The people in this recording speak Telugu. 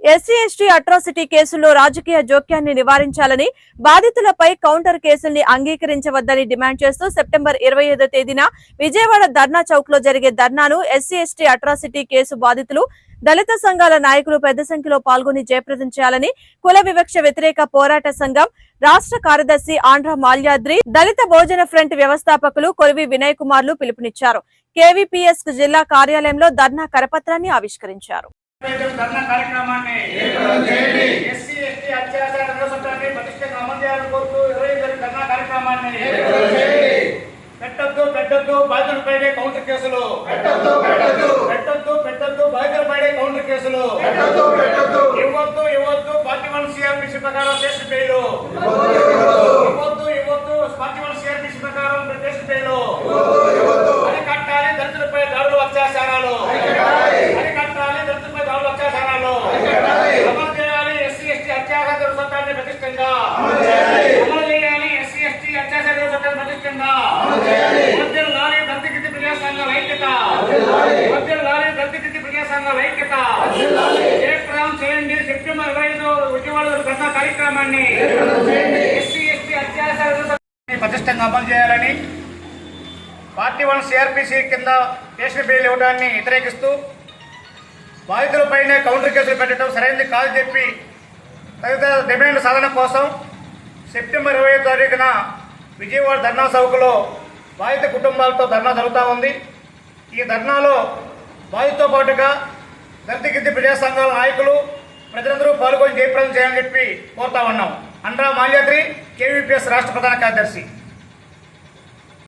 ఎస్సీ ఎస్టీ అట్రాసిటీ కేసుల్లో రాజకీయ జోక్యాన్ని నివారించాలని బాధితులపై కౌంటర్ కేసుల్ని అంగీకరించవద్దని డిమాండ్ చేస్తూ సెప్టెంబర్ ఇరవై తేదీన విజయవాడ ధర్నా చౌక్లో జరిగే ధర్నాను ఎస్సీ ఎస్టీ అట్రాసిటీ కేసు బాధితులు దళిత సంఘాల నాయకులు పెద్ద సంఖ్యలో పాల్గొని జయప్రదం చేయాలని కుల వివక్ష వ్యతిరేక పోరాట సంఘం రాష్ట్ర కార్యదర్శి ఆంధ్ర మాల్యాద్రి దళిత భోజన ఫ్రంట్ వ్యవస్థాపకులు కొలివి వినయ్ కుమార్లు పిలుపునిచ్చారు. కేవీపీఎస్ జిల్లా కార్యాలయంలో ధర్నా కరపత్రాన్ని ఆవిష్కరించారు. ధర్నా కార్యక్రమాన్ని ఎస్సీ ఎస్టీ అత్యాచార నిరసనని పటిష్టంగా అమలు చేయాలని కోరుతూ ఇరవై ధర్నా కార్యక్రమాన్ని పెట్టొద్దు పెట్టొద్దు బాధితులపైనే కౌంటర్ కేసులు. పెట్టొద్దు పెట్టొద్దు. పెట్టొద్దు బాధితులపైనే కౌంటర్ కేసులు. ఇవ్వద్దు ఇవ్వద్దు పార్టీ వన్ సిఆర్పిసి ప్రకారం స్టేషన్ బెయిల్ ఇవ్వద్దు ఇవ్వద్దు పార్టీ వన్ సిఆర్పిసి ప్రకారం స్టేషన్ బెయిల్ అరికట్టాలి దళితులపై దాడులు అత్యాచారాలు అరికట్టాలి దళితులపై దాడులు అత్యాచారాలు అమలు చేయాలి ఎస్సీ ఎస్టీ అత్యాచార చట్టాన్ని ప్రతిష్టంగా అమలు చేయాలి ఎస్సీ ఎస్టీ అత్యాచార ప్రతిష్టంగా మధ్య లారీ దళిత ప్రజా సంఘాల ఐక్యత. మధ్య లారీ దళిత ప్రజా సంఘాల ఐక్యత. జయప్రదం చేయండి. సెప్టెంబర్ ఇరవై ఐదు విజయవాడలో ధర్నా కార్యక్రమాన్ని. ఎస్సీ ఎస్టీ అత్యాచార ప్రతిష్టంగా అమలు చేయాలని పార్టీ వన్ సిఆర్పిసి కింద స్టేషన్ బెయిల్ ఇవ్వడాన్ని వ్యతిరేకిస్తూ బాధితులపైనే కౌంటర్ కేసులు పెట్టడం సరైనది కాదని చెప్పి తదితర డిమాండ్ సాధన కోసం సెప్టెంబర్ ఇరవై తారీఖున విజయవాడ ధర్నా చౌకలో బాధిత కుటుంబాలతో ధర్నా జరుగుతూ ఉంది. ఈ ధర్నాలో బాధితో పాటుగా దళితగిద్ది ప్రజా సంఘాల నాయకులు ప్రజలందరూ పాల్గొని జయప్రదం చేయాలని చెప్పి కోరుతా ఉన్నాం. అండ్రా మాల్యాద్రి కేవీపీఎస్ రాష్ట్ర ప్రధాన కార్యదర్శి.